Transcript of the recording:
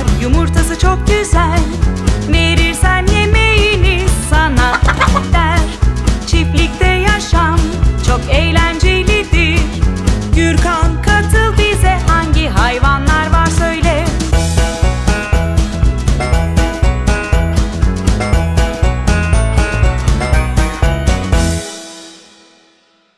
var. Yumurtası çok